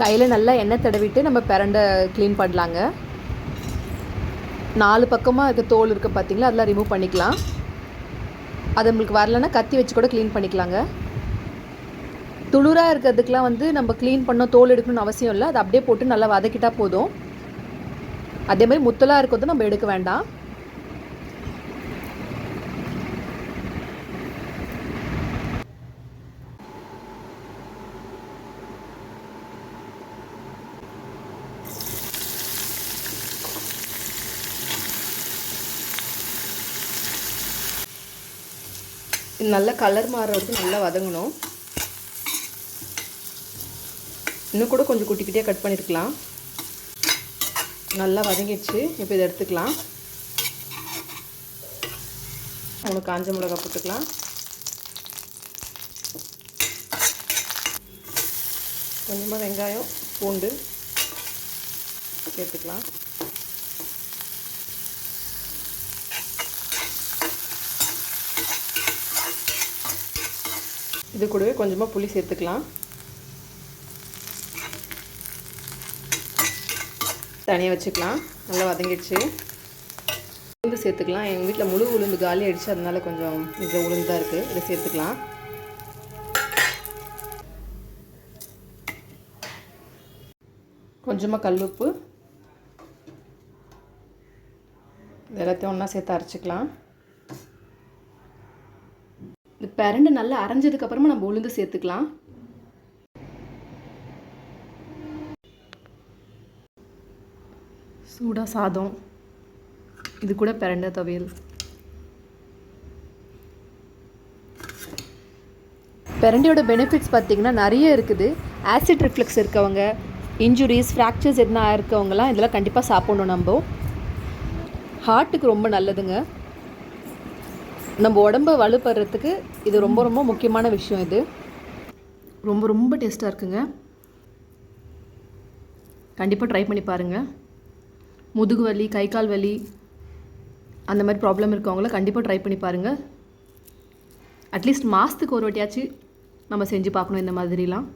கையில் நல்லா எண்ணெய் தடவிட்டு நம்ம பிரண்டை க்ளீன் பண்ணலாங்க. நாலு பக்கமாக இருக்க தோல் இருக்க பார்த்திங்களா அதெல்லாம் ரிமூவ் பண்ணிக்கலாம். அது நம்மளுக்கு வரலன்னா கத்தி வச்சு கூட க்ளீன் பண்ணிக்கலாங்க. துளுராக இருக்கிறதுக்கெலாம் வந்து நம்ம க்ளீன் பண்ணோம் தோல் எடுக்கணும்னு அவசியம் இல்லை. அதை அப்படியே போட்டு நல்லா வதக்கிட்டால் போதும். அதே மாதிரி முத்தலாக இருக்கிறது நம்ம எடுக்க வேண்டாம். இது நல்ல கலர் மாற வரைக்கும் நல்லா வதங்கணும். இன்னும் கூட கொஞ்சம் குட்டி குட்டியாக கட் பண்ணியிருக்கலாம் நல்லா வதங்கிடுச்சு. இப்போ இதை எடுத்துக்கலாம். மூணு காஞ்ச மிளகா போட்டுக்கலாம். கொஞ்சமாக வெங்காயம் பூண்டு சேர்த்துக்கலாம். இது கூடவே கொஞ்சமாக புளி சேர்த்துக்கலாம். தனியாக வச்சுக்கலாம். நல்லா வதங்கிடுச்சு. உளுந்து சேர்த்துக்கலாம். எங்கள் வீட்டில் முழு உளுந்து காலி அடிச்சு அதனால கொஞ்சம் இந்த உளுந்து தான் இருக்குது இதை சேர்த்துக்கலாம். கொஞ்சமாக கல்லுப்பு. இது எல்லாத்தையும் ஒன்றா சேர்த்து அரைச்சிக்கலாம். பிறண்டு நல்லா அரைஞ்சதுக்கப்புறமா நம்ம உளுந்து சேர்த்துக்கலாம். சூடாக சாதம். இது கூட பிறண்ட துவையல். பிரண்டையோட பெனிஃபிட்ஸ் பார்த்திங்கன்னா நிறைய இருக்குது. ஆசிட் ரிஃப்ளெக்ஸ் இருக்கவங்க இன்ஜுரிஸ் ஃப்ராக்சர்ஸ் எதுனா இருக்கவங்கலாம் இதெல்லாம் கண்டிப்பாக சாப்பிடணும் நம்ம. ஹார்ட்டுக்கு ரொம்ப நல்லதுங்க. நம்ம உடம்ப வலுப்படுறதுக்கு இது ரொம்ப ரொம்ப முக்கியமான விஷயம் இது. ரொம்ப ரொம்ப டேஸ்ட்டாக இருக்குங்க. கண்டிப்பாக ட்ரை பண்ணி பாருங்கள் முதுகு வலி கை கால் வலி அந்த மாதிரி ப்ராப்ளம் இருக்கவங்கள கண்டிப்பாக ட்ரை பண்ணி பாருங்கள் அட்லீஸ்ட் மாதத்துக்கு ஒரு வாட்டியாச்சும் நம்ம செஞ்சு பார்க்கணும் இந்த மாதிரிலாம்.